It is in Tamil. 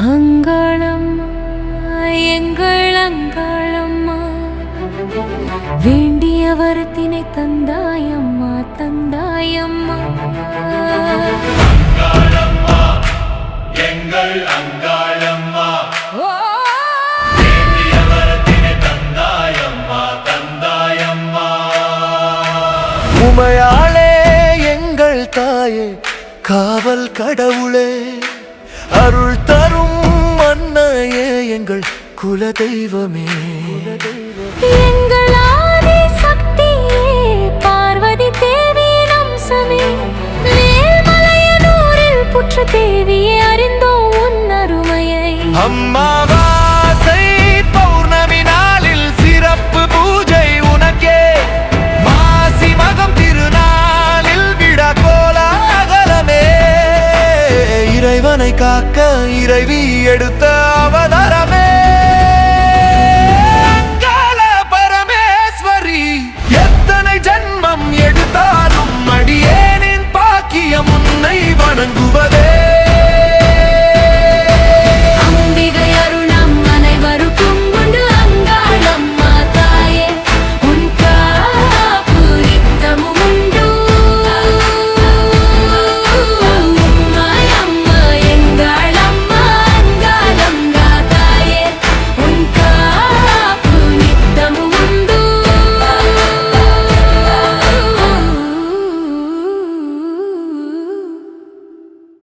அங்காளம்மா எங்கள் அங்காளம்மா. வேண்டிய வரத்தினை தந்தாயம்மா தந்தாயம்மா. எங்கள் அங்காளம்மா. உமையாளே எங்கள் தாயே காவல் கடவுளே. அருள் தரும் மன்னையே எங்கள் குல தெய்வமே எங்கள் ஆதி சக்தியே பார்வதி தேவியின் அம்சமே மேல்மலையனூரில் புற்று தேவியே அறிந்தோம் உன் அருமையை. அம்மாவாசை நம்மை காக்க இறைவி எடுத்த அவதாரமே. கால பரமேஸ்வரி எத்தனை ஜன்மம் எடுத்தாலும் அடியேனின் பாக்கியம் உன்னை வணங்குவதே.